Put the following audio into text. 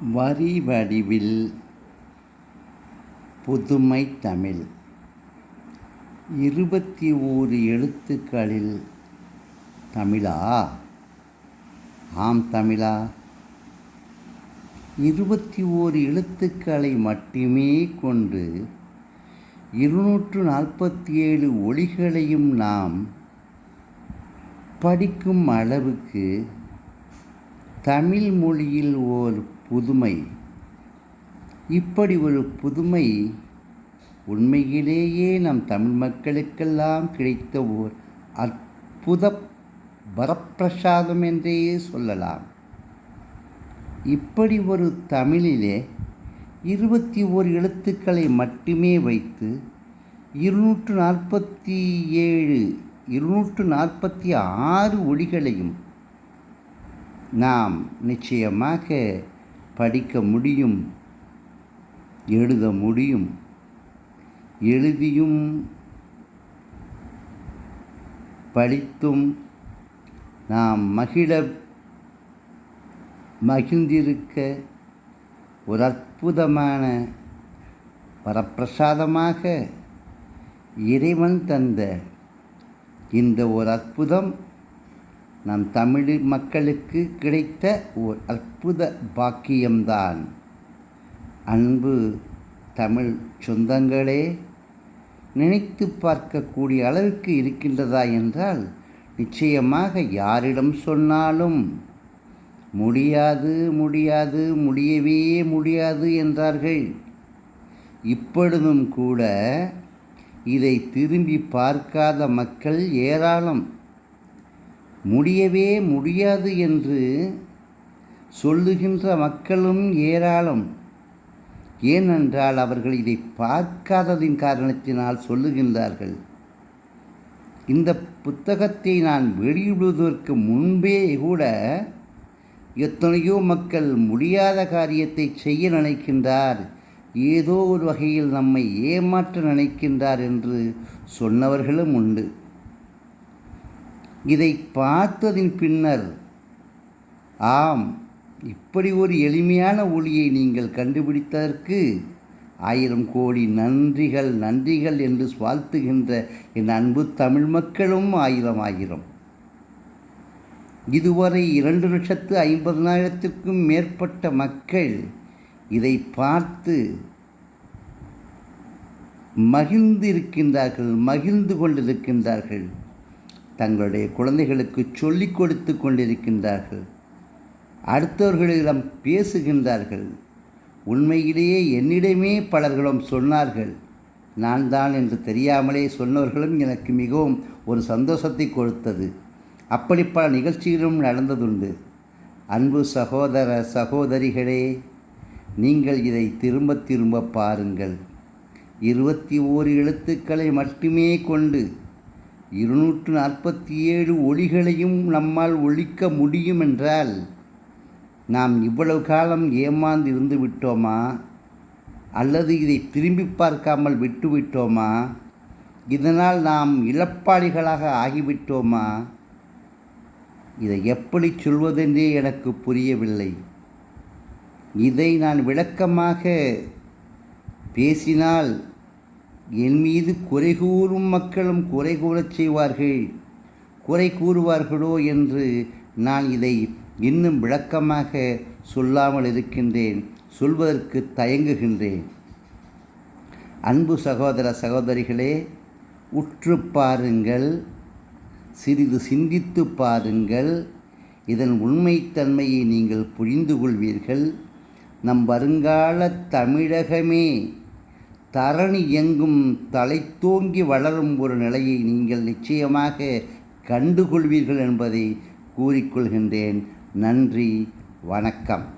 வரி வடிவில் புதுமை தமிழ். இருபத்தி ஓரு எழுத்துக்களில் தமிழா? ஆம் தமிழா. இருபத்தி ஓரு எழுத்துக்களை மட்டுமே கொண்டு இருநூற்று நாற்பத்தி ஏழு ஒலிகளையும் நாம் படிக்கும் அளவுக்கு தமிழ் மொழியில் ஓர் புதுமை. இப்படி ஒரு புதுமை உண்மையிலேயே நம் தமிழ் மக்களுக்கெல்லாம் கிடைத்த ஓர் அற்புத வரப்பிரசாதம் என்றே சொல்லலாம். இப்படி ஒரு தமிழிலே இருபத்தி ஓர் எழுத்துக்களை மட்டுமே வைத்து இருநூற்று நாற்பத்தி ஏழு இருநூற்று நாற்பத்தி ஆறு ஒளிகளையும் நாம் நிச்சயமாக படிக்க முடியும் எழுத முடியும். எழுதியும் படித்தும் நாம் மகிழ மகிழ்ந்திருக்க ஒரு அற்புதமான வரப்பிரசாதமாக இறைவன் தந்த இந்த ஒரு அற்புதம் நம் தமிழ் மக்களுக்கு கிடைத்த ஓர் அற்புத பாக்கியம்தான். அன்பு தமிழ் சொந்தங்களே நினைத்து பார்க்கக்கூடிய அளவுக்கு இருக்கின்றதா என்றால் நிச்சயமாக யாரிடம் சொன்னாலும் முடியாது முடியாது முடியவே முடியாது என்றார்கள். இப்பொழுதும் கூட இதை திரும்பி பார்க்காத மக்கள் ஏராளம். முடியவே முடியாது என்று சொல்லுகின்ற மக்களும் ஏராளம். ஏனென்றால் அவர்கள் இதை பார்க்காததின் காரணத்தினால் சொல்லுகின்றார்கள். இந்த புத்தகத்தை நான் வெளியிடுவதற்கு முன்பே கூட எத்தனையோ மக்கள் முடியாத காரியத்தை செய்ய நினைக்கின்றார். ஏதோ ஒரு வகையில் நம்மை ஏமாற்ற நினைக்கின்றார் என்று சொன்னவர்களும் உண்டு. இதை பார்த்ததின் பின்னர் ஆம் இப்படி ஒரு எளிமையான ஒளியை நீங்கள் கண்டுபிடித்ததற்கு ஆயிரம் கோடி நன்றிகள் நன்றிகள் என்று வாழ்த்துகின்ற என் அன்பு தமிழ் மக்களும் ஆயிரம் ஆயிரம். இதுவரை இரண்டு லட்சத்து ஐம்பதனாயிரத்திற்கும் மேற்பட்ட மக்கள் இதை பார்த்து மகிழ்ந்து இருக்கின்றார்கள் மகிழ்ந்து கொண்டிருக்கின்றார்கள். தங்களுடைய குழந்தைகளுக்கு சொல்லிக் கொடுத்து கொண்டிருக்கின்றார்கள். அடுத்தவர்களிடம் பேசுகின்றார்கள். உண்மையிலேயே என்னிடமே பலர்களும் சொன்னார்கள். நான் தான் என்று தெரியாமலே சொன்னவர்களும் எனக்கு மிகவும் ஒரு சந்தோஷத்தை கொடுத்தது. அப்படி பல நிகழ்ச்சிகளும் நடந்ததுண்டு. அன்பு சகோதர சகோதரிகளே நீங்கள் இதை திரும்ப திரும்ப பாருங்கள். இருபத்தி ஓரு எழுத்துக்களை மட்டுமே கொண்டு இருநூற்று நாற்பத்தி ஏழு ஒளிகளையும் நம்மால் ஒழிக்க முடியும் என்றால் நாம் இவ்வளவு காலம் ஏமாந்து இருந்து விட்டோமா? அல்லது இதை திரும்பி பார்க்காமல் விட்டுவிட்டோமா இதனால் நாம் இழப்பாளிகளாக ஆகிவிட்டோமா? இதை எப்படி சொல்வதென்றே எனக்கு புரியவில்லை. இதை நான் விளக்கமாக பேசினால் என் மீது குறை கூறும் மக்களும் குறை கூறச் செய்வார்கள். குறை கூறுவார்களோ என்று நான் இதை இன்னும் விளக்கமாக சொல்லாமல் இருக்கின்றேன். சொல்வதற்கு தயங்குகின்றேன். அன்பு சகோதர சகோதரிகளே உற்று பாருங்கள் சிறிது சிந்தித்து பாருங்கள். இதன் உண்மைத்தன்மையை நீங்கள் புரிந்து கொள்வீர்கள் நம் வருங்கால தமிழகமே தரணி எங்கும் தலைத்தோங்கி வளரும் ஒரு நிலையை நீங்கள் நிச்சயமாக கண்டுகொள்வீர்கள் என்பதை கூறிக்கொள்கின்றேன். நன்றி வணக்கம்.